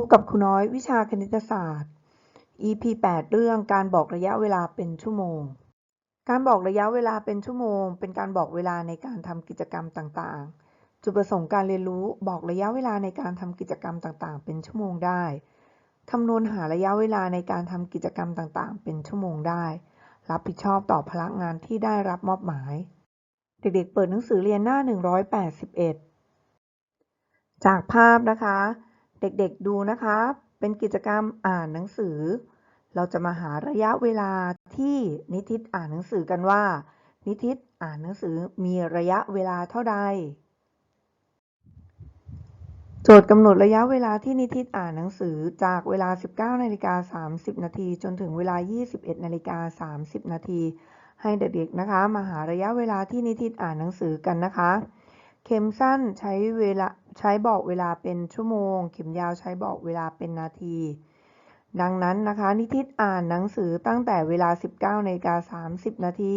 บกับครูน้อยวิชาคณิตศาสตร์ EP 8 เรื่องการบอกระยะเวลาเป็นชั่วโมง การบอกระยะเวลาเป็นชั่วโมง เป็นการบอกเวลาในการทำกิจกรรมต่างๆ จุดประสงค์การเรียนรู้บอกระยะเวลาในการทำกิจกรรมต่างๆ เป็นชั่วโมงได้คำนวณหาระยะเวลาในการทำกิจกรรมต่างๆ เป็นชั่วโมงได้ รับผิดชอบต่อพลังงานที่ได้รับมอบหมาย เด็กๆ เปิดหนังสือเรียนหน้า 181 จากภาพนะคะ เด็กๆดูนะคะ เป็นกิจกรรมอ่านหนังสือ เราจะมาหาระยะเวลาที่นิทิตอ่านหนังสือกันว่า นิทิตอ่านหนังสือมีระยะเวลาเท่าใด โจทย์กำหนดระยะเวลาที่นิทิตอ่านหนังสือจากเวลา 19นาฬิกา30 นาทีจนถึงเวลา 21นาฬิกา30 นาทีให้เด็กๆนะคะ มาหาระยะเวลาที่นิทิตอ่านหนังสือกันนะคะ เข็มสั้นใช้เวลาใช้บอกเวลาเป็นชั่วโมง เข็มยาวใช้บอกเวลาเป็นนาที ดังนั้นนะคะ นิทิตอ่านหนังสือตั้งแต่เวลา 19นาฬิกา30 นาที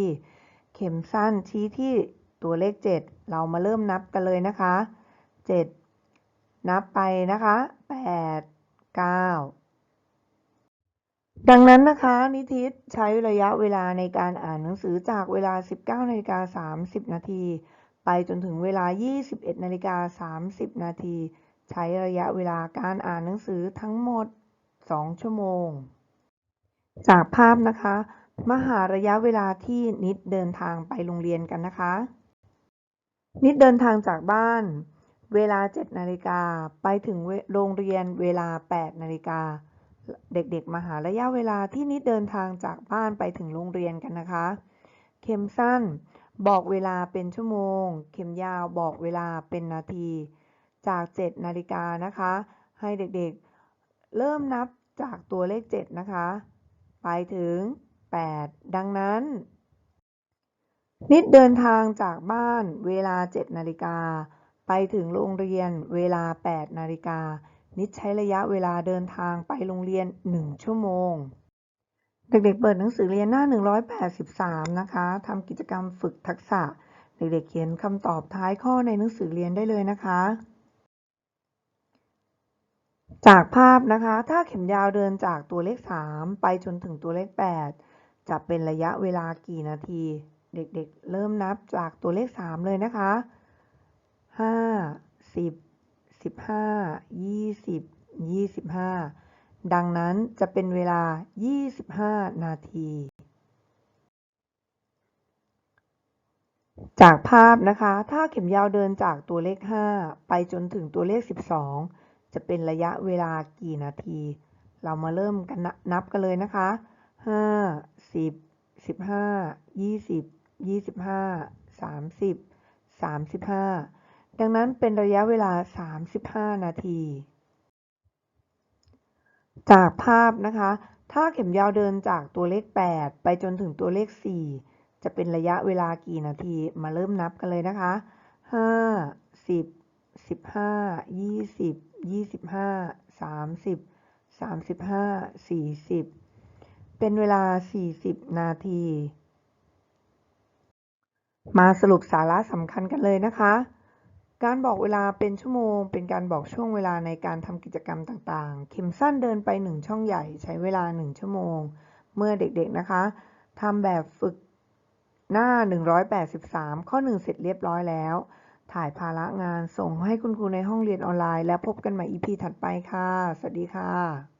เข็มสั้นชี้ที่ตัวเลข 7 เรามาเริ่มนับกันเลยนะคะ 7 นับไปนะคะ 8 9 ดังนั้นนะคะ นิทิตใช้ระยะเวลาในการอ่านหนังสือจากเวลา 19นาฬิกา30 นาที ไปจนถึงเวลา 21นาฬิกา30 นาที ใช้ระยะเวลาการอ่านหนังสือทั้งหมด 2 ชั่วโมง จากภาพนะคะ มหาระยะเวลาที่นิดเดินทางไปโรงเรียนกันนะคะ นิดเดินทางจากบ้าน เวลา 7 นาฬิกาไปถึงโรงเรียนเวลา 8 นาฬิกา เด็กๆ มาหาระยะเวลาที่นิดเดินทางจากบ้านไปถึงโรงเรียนกันนะคะ เข็มสั้น บอกเวลาเป็นชั่วโมง เข็มยาวบอกเวลาเป็นนาที จาก 7 นาฬิกานะคะ ให้เด็กๆ เริ่มนับจากตัวเลข 7 นะคะ ไปถึง 8 ดังนั้น นิดเดินทางจากบ้านเวลา 7 นาฬิกา ไปถึงโรงเรียนเวลา 8 นาฬิกา นิดใช้ระยะเวลาเดินทางไปโรงเรียน 1 ชั่วโมง เด็กๆ เปิดหนังสือเรียนหน้า 183 นะคะทำกิจกรรมฝึกทักษะ เด็กๆ เขียนคำตอบท้ายข้อในหนังสือเรียนได้เลยนะคะ จากภาพนะคะ ถ้าเข็มยาวเดินจากตัวเลข 3 ไปจนถึงตัวเลข 8 จะเป็นระยะเวลากี่นาที เด็กๆเริ่มนับจากตัวเลข 3 เลยนะคะ 5 10 15 20 25 ดังนั้นจะเป็นเวลา 25 นาที จากภาพนะคะ ถ้าเข็มยาวเดินจากตัวเลข 5 ไปจนถึงตัวเลข 12 จะเป็นระยะเวลากี่นาที เรามาเริ่มกันนับกันเลยนะคะ 5 10 15 20 25 30 35 ดังนั้นเป็นระยะเวลา 35 นาที จากภาพนะคะ ถ้าเข็มยาวเดินจากตัวเลข 8 ไปจนถึงตัวเลข 4 จะเป็นระยะเวลากี่นาทีมาเริ่มนับกันเลยนะคะ 5 10 15 20 25 30 35 40 เป็นเวลา 40 นาที มาสรุปสาระสำคัญกันเลยนะคะ การบอกเวลาเป็นชั่วโมง เป็นการบอกช่วงเวลาในการทำกิจกรรมต่างๆ เข็มสั้นเดินไป1ช่องใหญ่ใช้เวลา1ชั่วโมง เมื่อเด็กๆนะคะทำแบบฝึกหน้า 183 ข้อ 1 เสร็จเรียบร้อยแล้ว ถ่ายภาระงานส่งให้คุณครูในห้องเรียนออนไลน์ และพบกันใหม่ EP ถัดไปค่ะ สวัสดีค่ะ